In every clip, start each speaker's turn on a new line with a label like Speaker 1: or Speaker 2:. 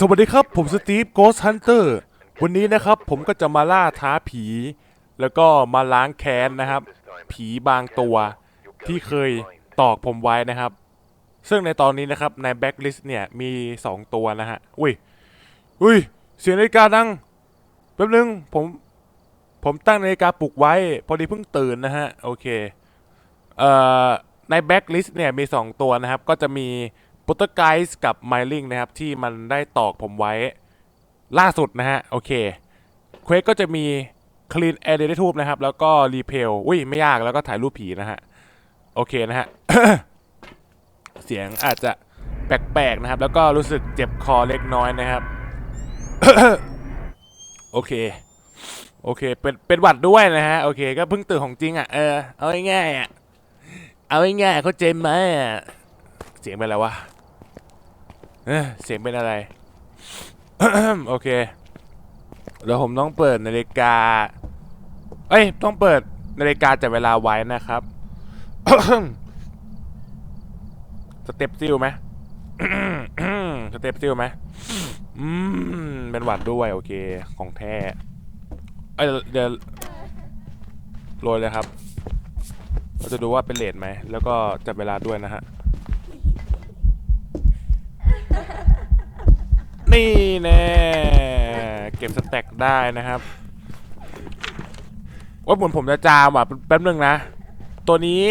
Speaker 1: สวัสดีครับ ผมสตีฟโกสฮันเตอร์วันนี้นะครับผมก็จะมาล่าท้าผี แล้วก็มาล้างแค้นนะครับ ผีบางตัวที่เคยตอกผมไว้นะครับ ซึ่งในตอนนี้นะครับในแบ็กลิสต์เนี่ยมี 2 ตัวนะฮะ อุ้ย อุ้ย เสียงนาฬิกาดัง แป๊บนึงผม ผมตั้งนาฬิกาปลุกไว้ พอดีเพิ่งตื่นนะฮะ โอเค เอ่อ ในแบ็กลิสต์เนี่ยมี 2 ตัวนะครับ ก็จะมี โปรตไกส์กับไมลิงนะครับ ที่มันได้ตอกผมไว้ล่าสุดนะฮะ โอเคเควสก็จะมี Clean Air d a t u b e นะครับ แล้วก็ Repel อุ้ย ไม่ยากแล้วก็ถ่ายรูปผีนะฮะ โอเคนะฮะ เสียงอาจจะแปลกๆนะครับ แล้วก็รู้สึกเจ็บคอเล็กน้อยนะครับ โอเค โอเค เป็นเป็นหวัดด้วยนะฮะ โอเค ก็เพิ่งตื่นของจริงอะ เออ เอาง่ายๆอะ เอาง่ายๆเขาใจมไหมอะ เสียงเป็นอะไรวะ เออเสียงเป็นอะไร โอเคเดี๋ยวผมต้องเปิดนาฬิกา เอ้ย ต้องเปิดนาฬิกาจับเวลาไว้นะครับ สเต็ปซิลไหมสเต็ปซิลไหมอืม เป็นหวัดด้วยโอเค ของแท้ เอ้ยเดี๋ยวโรยเลยครับ เราจะดูว่าเป็นเลทไหม แล้วก็จับเวลาด้วยนะฮะ นี่แน่เก็บสแต็กได้นะครับว่าเหมือนผมจะจามอะแป๊บนึงนะ ตัวนี้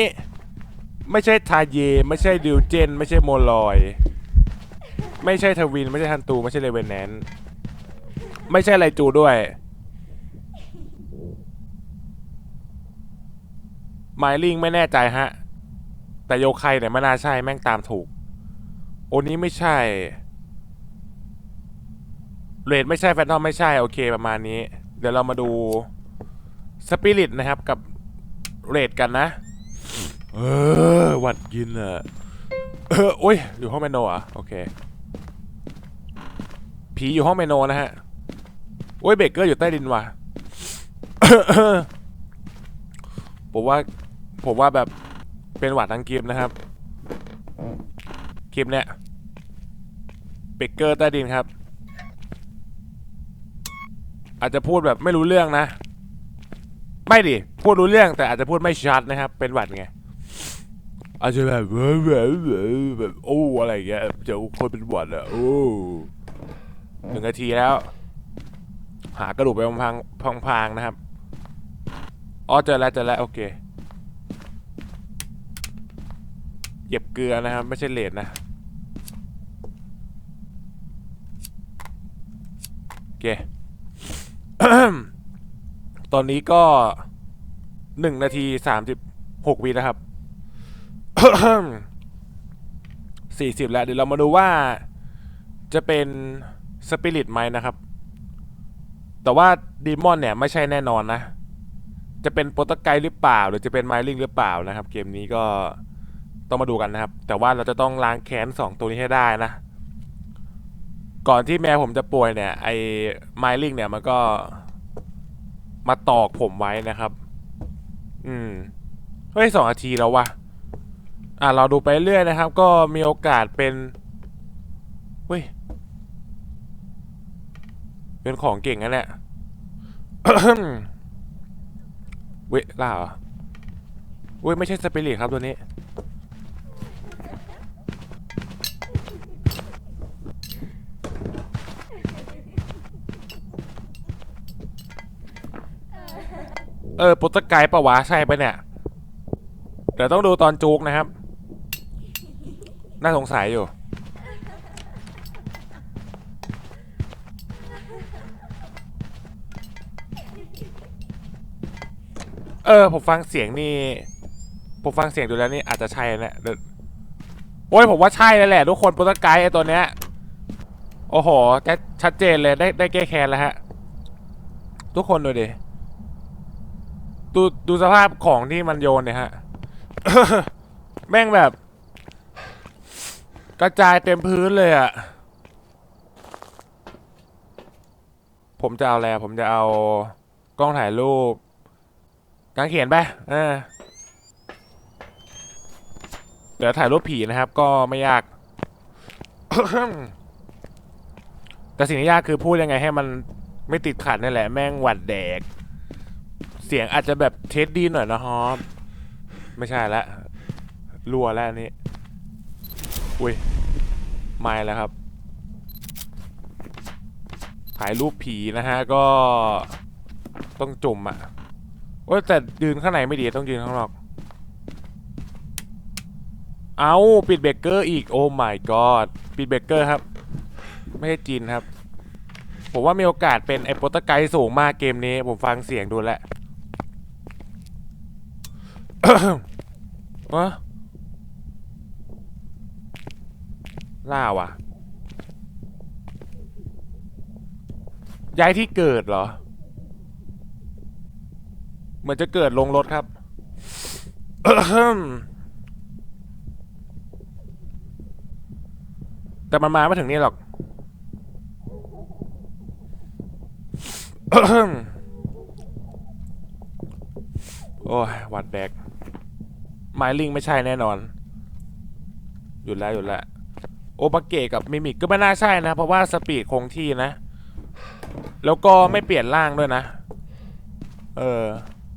Speaker 1: ไม่ใช่ทาเย ไม่ใช่ดิวเจน ไม่ใช่โมลอย ไม่ใช่ทวิน ไม่ใช่ทันตู ไม่ใช่เลเวนแนนไม่ใช่ไรจูด้วยไมลิงไม่แน่ใจฮะ แต่โยไคเนี่ยไม่น่าใช่แม่งตามถูก โอนี้ไม่ใช่เรดไม่ใช่แฟนทอมไม่ใช่โอเคประมาณนี้ เดี๋ยวเรามาดูสปิริตนะครับกับเรดกันนะ เออหวัดกินอะเออโอ้ยอยู่ห้องเมโนอะโอเค ผีอยู่ห้องเมโนนะฮะโอ้ยเบเกอร์อยู่ใต้ดินว่ะผมว่าผมว่าแบบเป็นหวัดทั้งเกมนะครับ คลิปเนี้ยเบเกอร์ใต้ดินครับ อาจจะพูดแบบไม่รู้เรื่องนะ ไม่ดิ พูดรู้เรื่องแต่อาจจะพูดไม่ชัดนะครับ เป็นหวัดไง อาจจะแบบเว้ยเว้ยเว้ยแบบโอ้อะไรเงี้ยจอคนเป็นหวัดอะโอ้หนึ่งนาทีแล้ว หากระดูกไปพังพังพังๆนะครับอ๋อเจอแล้วเจอแล้วโอเคเหยียบเกลือนะครับ ไม่ใช่เลดนะ โอ เค ตอนนี้ก็หนึ่งนาทีสามสิบหกวินะครับสี่สิบแล้ว เดี๋ยวเรามาดูว่าจะเป็นสปิริตไหมนะครับ แต่ว่าดีมอนเนี่ยไม่ใช่แน่นอนนะ จะเป็นโปรตไกด์หรือเปล่า หรือจะเป็นไมลิงหรือเปล่านะครับ เกมนี้ก็ต้องมาดูกันนะครับ แต่ว่าเราจะต้องล้างแค้นสองตัวนี้ให้ได้นะ ก่อนที่แมวผมจะป่วยเนี่ย ไอ้ไมลิงเนี่ยมันก็มาตอกผมไว้นะครับ อืม เฮ้ยสองนาทีแล้ววะอะเราดูไปเรื่อยนะครับ ก็มีโอกาสเป็นเฮ้ย เป็นของเก่งนะเนี่ยเว้ยล่าเหรอเว้ยไม่ใช่สปิริตครับตัวนี้ เออโปรตไกด์ปะวะใช่ไปะเนี่ยเดี๋ยวต้องดูตอนจุกนะครับ น่าสงสัยอยู่ เออ ผมฟังเสียงนี่ ผมฟังเสียงดูแล้วนี่อาจจะใช่นะเดี๋ยวโอ้ยผมว่าใช่แล้วแหละ ทุกคนโปรตไกด์ไอตัวเนี้ย โอ้โหชัดเจนเลยได้ได้แก้แค้นแล้วฮะ ทุกคนดูดิ ดูดูสภาพของที่มันโยนเนี่ยฮะ แม่งแบบ กระจายเต็มพื้นเลยอะผมจะเอาอะไรผมจะเอากล้องถ่ายรูปกางเขียนไปเออเดี๋ยวถ่ายรูปผีนะครับ ก็ไม่ยาก แต่สิ่งที่ยากคือพูดยังไงให้มันไม่ติดขัดนี่แหละ แม่งหวัดแดก สียงอาจจะแบบเทสดีหน่อยนะฮอปไม่ใช่ละรัวแล้วนี้อุ้ยไม่แล้วครับ ถ่ายรูปผีนะฮะก็ต้องจุ่มอะโอ้แต่ยืนข้างในไม่ดีต้องยืนข้างนอก เอาปิดเบรกเกอร์อีกโอ้ my god ปิดเบรกเกอร์ครับ ไม่ใช่จีนครับ ผมว่ามีโอกาสเป็นไอโปรตไกสูงมากเกมนี้ ผมฟังเสียงดูแล้ว วะล่าว่ะ ย้ายที่เกิดเหรอ เหมือนจะเกิดลงรถครับ แต่มันมาไม่ถึงนี่หรอกโอ้ยหวัดแดก ไมลิงไม่ใช่แน่นอน หยุดแล้วหยุดแล้วโอปาเกะกับมิมิกก็ไม่น่าใช่นะ เพราะว่าสปีดคงที่นะ แล้วก็ไม่เปลี่ยนร่างด้วยนะ เออ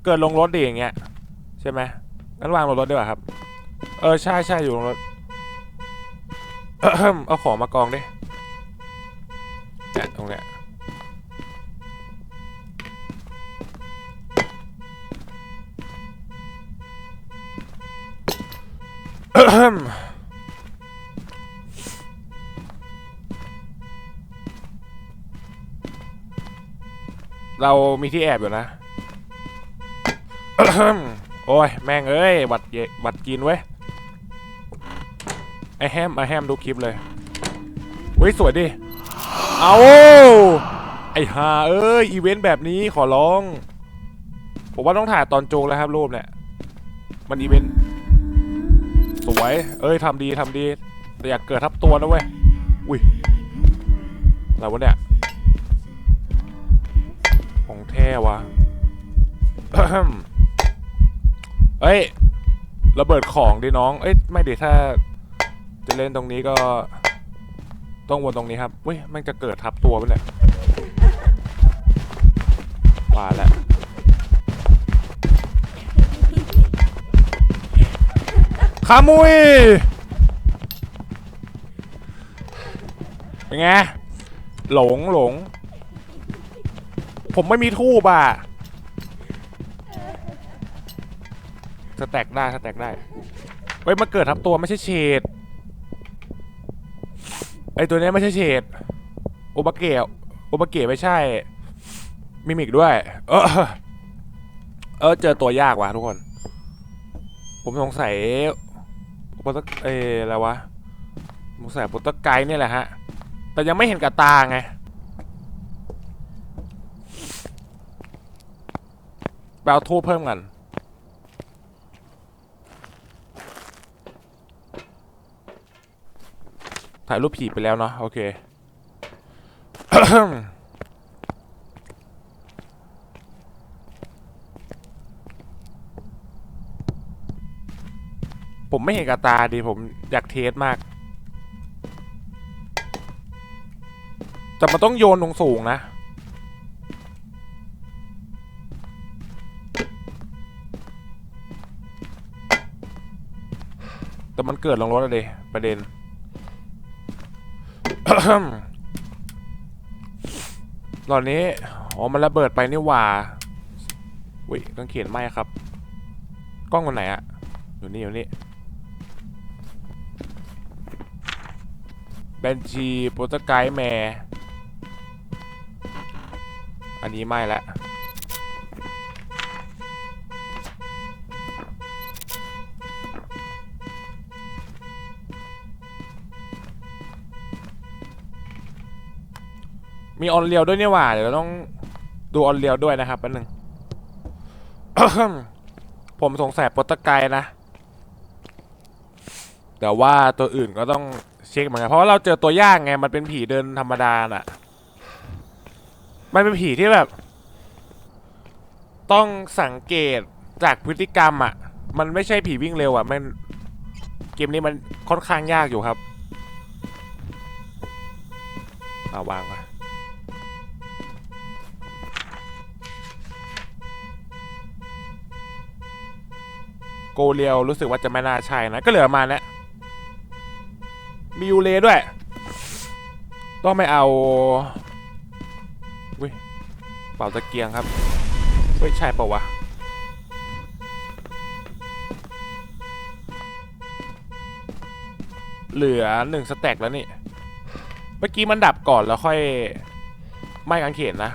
Speaker 1: เกิดลงรถดีอย่างเงี้ย ใช่ไหมงั้นวางลงรถดีกว่าครับ เออ ใช่ใช่อยู่ลงรถ เอาของมากองดิเนี่ยตรงเนี้ย เรามีที่แอบอยู่นะ โอ้ย แม่งเอ้ยหวัดเยหวัดกินเว้ย ไอแฮม ไอแฮมดูคลิปเลยเว้ย สวยดิ เอาไอฮาเอ้ย อีเวนต์แบบนี้ขอร้อง ผมว่าต้องถ่ายตอนโจงแล้วครับรูปเนี่ย มันอีเวนต์ วย เอ้ยทำดีทำดี แต่อยากเกิดทับตัวนะเว้ย อุ้ยอะไรวะเนี่ย ของแท้วะเอ้ย ระเบิดของดิน้อง เอ้ย ไม่ดิถ้า จะเล่นตรงนี้ก็ ต้องวนตรงนี้ครับเว้ยมันจะเกิดทับตัวไปเลยว่าแล้ว ขามุยเป็นไง หลงหลง ผมไม่มีทูบอะสแต็กได้สแต็กได้เฮ้ยมาเกิดทับตัวไม่ใช่เฉดไอตัวนี้ไม่ใช่เฉดโอบาเกะโอบาเกะไม่ใช่ มิมิกด้วย เออ เออเจอตัวยากว่ะทุกคน ผมสงสัย โปรตเอออะไรวะสงสัยโปรตไกด์เนี่ยแหละฮะ แต่ยังไม่เห็นกับตาไงไปเอาทูเพิ่มกันถ่ายรูปผีไปแล้วเนาะโอเค ผมไม่เห็นกับตาดิผมอยากเทสมาก แต่มันต้องโยนลงสูงนะ แต่มันเกิดลงรถอะเดประเด็นตอนนี้ อ๋อ มันระเบิดไปนี่หว่าอุ้ยต้องเขียนไม่ครับ กล้องคนไหนอะอยู่นี่อยู่นี่ เบนจีโปรตไกด์แมร์อันนี้ไม่ละมีออนเรียวด้วยเนี่ยว่าเดี๋ยวเราต้องดูออนเรียวด้วยนะครับแป๊บนึง ผมสงสัยโปรตไกด์นะ แต่ว่าตัวอื่นก็ต้อง ช็คเหมือนกันเพราะว่าเราเจอตัวยากไงมันเป็นผีเดินธรรมดาน่ะ มันเป็นผีที่แบบ ต้องสังเกตจากพฤติกรรมอะ มันไม่ใช่ผีวิ่งเร็วอะมันเกมนี้มันค่อนข้างยากอยู่ครับเอาวางไว้โกเรียวรู้สึกว่าจะไม่น่าใช่นะ ก็เหลือมาณเนี้ย มียูเลด้วย ต้องไม่เอาวิเป่าตะเกียงครับเฮ้ยใช่เปล่าวะเหลือหนึ่งสแต็กแล้วนี่ เมื่อกี้มันดับก่อนแล้วค่อยไหม้กางเขนนะ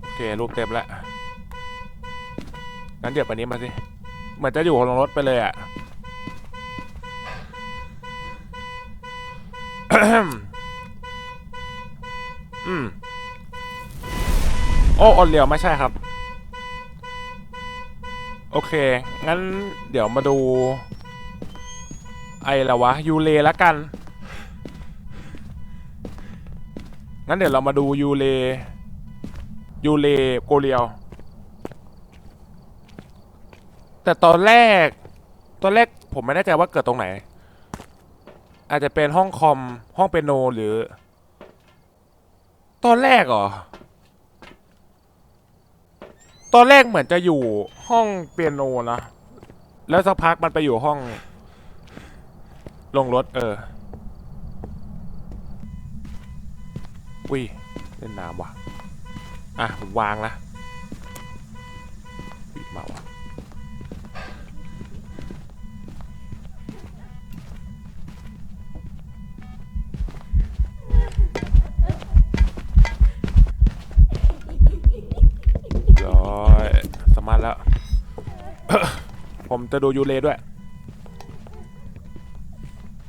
Speaker 1: โอเค รูปเต็มแล้ว งั้นเดี๋ยวไปนี้มาสิ เหมือนจะอยู่ลงรถไปเลยอะอืม โอ้ออนเลียวไม่ใช่ครับ โอเค งั้นเดี๋ยวมาดู ไอ้ละวะ ยูเลละกัน งั้นเดี๋ยวเรามาดูยูเล ยูเลโกเรียว แต่ตอนแรก ตอนแรกผมไม่แน่ใจว่าเกิดตรงไหน อาจจะเป็นห้องคอมห้องเปียโนหรือ ตอนแรกเหรอ ตอนแรกเหมือนจะอยู่ห้องเปียโนนะแล้วสักพักมันไปอยู่ห้อง ลงรถ เอออุ้ยเล่นน้ำว่ะ อะผมวางละมาวะ มาแล้ว ผมจะดูยูเลด้วย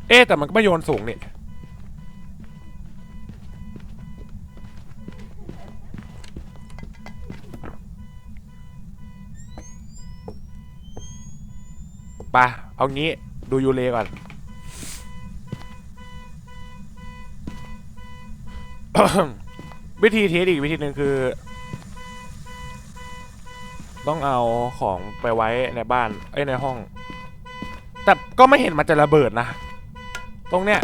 Speaker 1: เอ๊แต่มันก็ไม่โยนสูงนี่ไปะเอางี้ดูยูเลก่อน วิธีเทสอีกวิธีหนึ่งคือ ต้องเอาของไปไว้ในบ้านเอ้ยในห้อง แต่ก็ไม่เห็นมันจะระเบิดนะ ตรงเนี้ย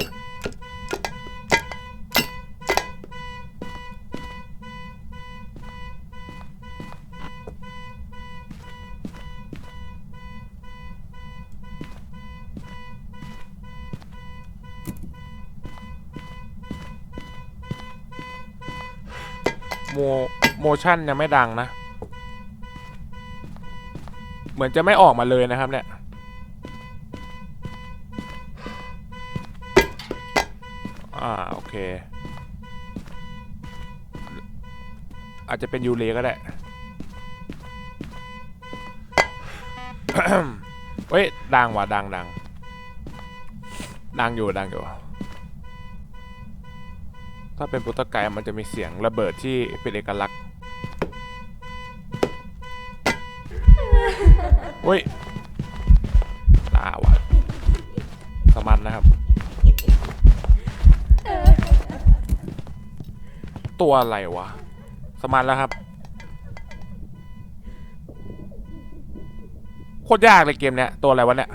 Speaker 1: โมโมชั่นยังไม่ดังนะ เหมือนจะไม่ออกมาเลยนะครับเนี่ยอ่าโอเค อาจจะเป็นยูเลก็ได้เฮ้ยดังว่ะดังดังดังอยู่ดังอยู่ ถ้าเป็นโปรโตไกมันจะมีเสียงระเบิดที่เป็นเอกลักษณ์ เฮ้ยลาวะสมันนะครับ ตัวอะไรวะ สมันแล้วครับ โคตรยากเลยเกมเนี้ย ตัวอะไรวะเนี่ย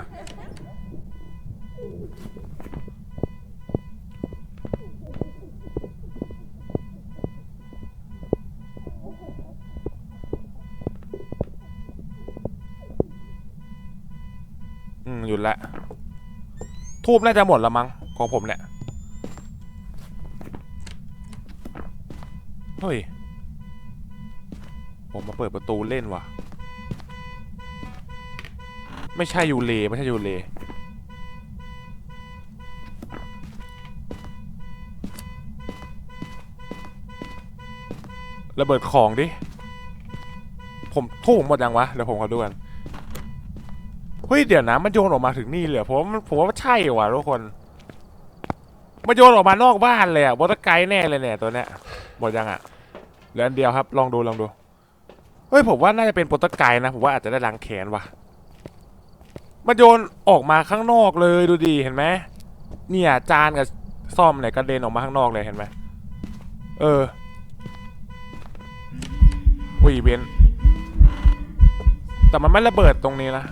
Speaker 1: อืม หยุดละ ทูบน่าจะหมดแล้วมั้งของผมเนี่ยเฮ้ย ผมมาเปิดประตูเล่นว่ะ ไม่ใช่ยูเลไม่ใช่ยูเลระเบิดของดิ ผมทูบหมดยังวะ เดี๋ยวผมขอดูกัน เฮ้ยเดี๋ยวนะมันโยนออกมาถึงนี่เลยผมผมว่ามันใช่ว่ะทุกคนมันโยนออกมานอกบ้านเลยอะบอตไกด์แน่เลยเนี่ยตัวเนี้ยหมดยังอะเหลืออันเดียวครับ ลองดูลองดูเฮ้ยผมว่าน่าจะเป็นโปรตไกด์นะผมว่าอาจจะได้ล้างแขนว่ะมันโยนออกมาข้างนอกเลยดูดีเห็นไหมเนี่ยจานกับซ่อมเนี่ยกระเด็นออกมาข้างนอกเลยเห็นไหมเอออุ้ยเบนแต่มันไม่ระเบิดตรงนี้นะ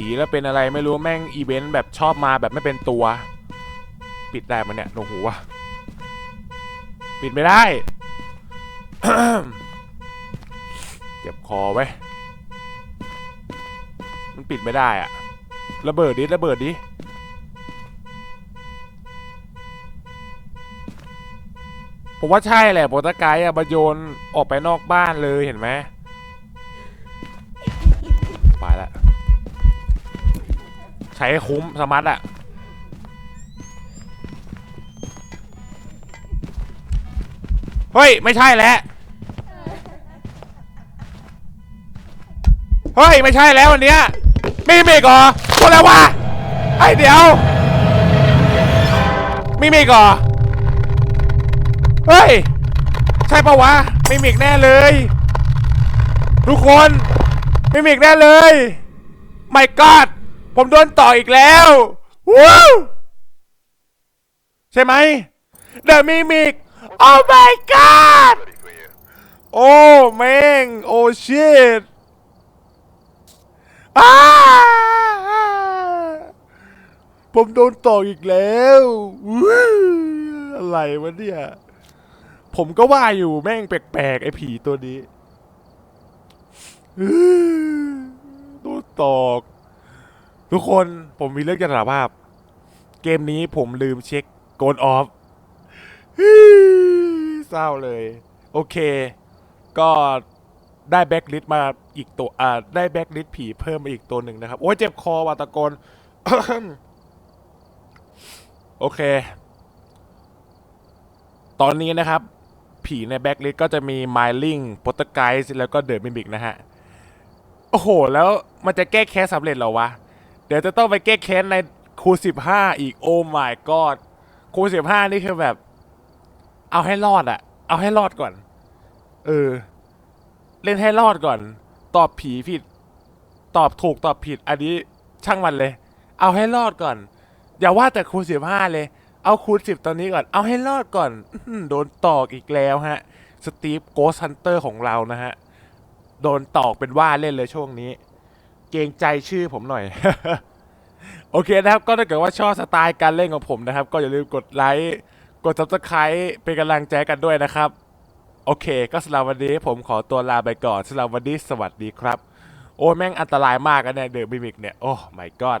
Speaker 1: ผีแล้วเป็นอะไรไม่รู้แม่งอีเวนต์แบบชอบมาแบบไม่เป็นตัว ปิดได้มันเนี่ยหนวกหูวะปิดไม่ได้ เจ็บคอไว้มันปิดไม่ได้อะระเบิดดิระเบิดดิผมว่าใช่แหละโปรตไกอะมาโยนออกไปนอกบ้านเลยเห็นไหม ใช้คุ้มสมัตอะเฮ้ย ไม่ใช่แล้ว เฮ้ย ไม่ใช่แล้ววันเนี้ยมีมีกเหรอคนแล้ววะไอเดี๋ยว มีมีกเหรอเฮ้ย ใช่ปะวะมีมีกแน่เลย ทุกคนมีมีอีกแน่เลย ไม่กอด ผมโดนต่ออีกแล้วว้าวใช่ไหมเดอะมิมิกโอ้ my god โอ้แม่งโอ้ shit อ้าผมโดนต่ออีกแล้วอะไรวะเนี่ย ผมก็ว่าอยู่แม่งแปลกๆ ไอ้ผีตัวนี้โดนตอก ทุกคนผมมีเรื่องจะสารภาพ เกมนี้ผมลืมเช็คโกดออฟเศร้าเลย โอเค ก็ได้แบ็กลิสต์มาอีกตัวอ่าได้แบ็กลิสต์ผีเพิ่มมาอีกตัวหนึ่งนะครับ โอ้ยเจ็บคอว่ะตะโกนโอเค ตอนนี้นะครับ ผีในแบ็กลิสต์ก็จะมี m i l i n g p o t t e r g e i s t แล้วก็เด e m มิมิกนะฮะ โอ้โห แล้วมันจะแก้แค้นสำเร็จเหรอวะ เดี๋ยวจะต้องไปแก้แค้นในครูสิบห้าอีกโอ้ my god ครูสิบห้านี่คือแบบ เอาให้รอดอะเอาให้รอดก่อน เออ เล่นให้รอดก่อน ตอบผีผิด ตอบถูกตอบผิด อันนี้ช่างมันเลย เอาให้รอดก่อน อย่าว่าแต่ครูสิบห้าเลย เอาครูสิบตอนนี้ก่อน เอาให้รอดก่อนอื้อหือโดนตอกอีกแล้วฮะ สตีฟโกสฮันเตอร์ของเรานะฮะ โดนตอกเป็นว่าเล่นเลยช่วงนี้ เกรงใจชื่อผมหน่อย โอเคนะครับ ก็ถ้าเกิดว่าชอบสไตล์การเล่นของผมนะครับ ก็อย่าลืมกดไลค์กด subscribe เป็นกำลังใจกันด้วยนะครับ โอเค ก็สำหรับวันนี้ผมขอตัวลาไปก่อนสำหรับวันนี้สวัสดีครับ โอ้แม่งอันตรายมากนะเนี่ยเดอะมิมิกเนี่ย โอ้ my god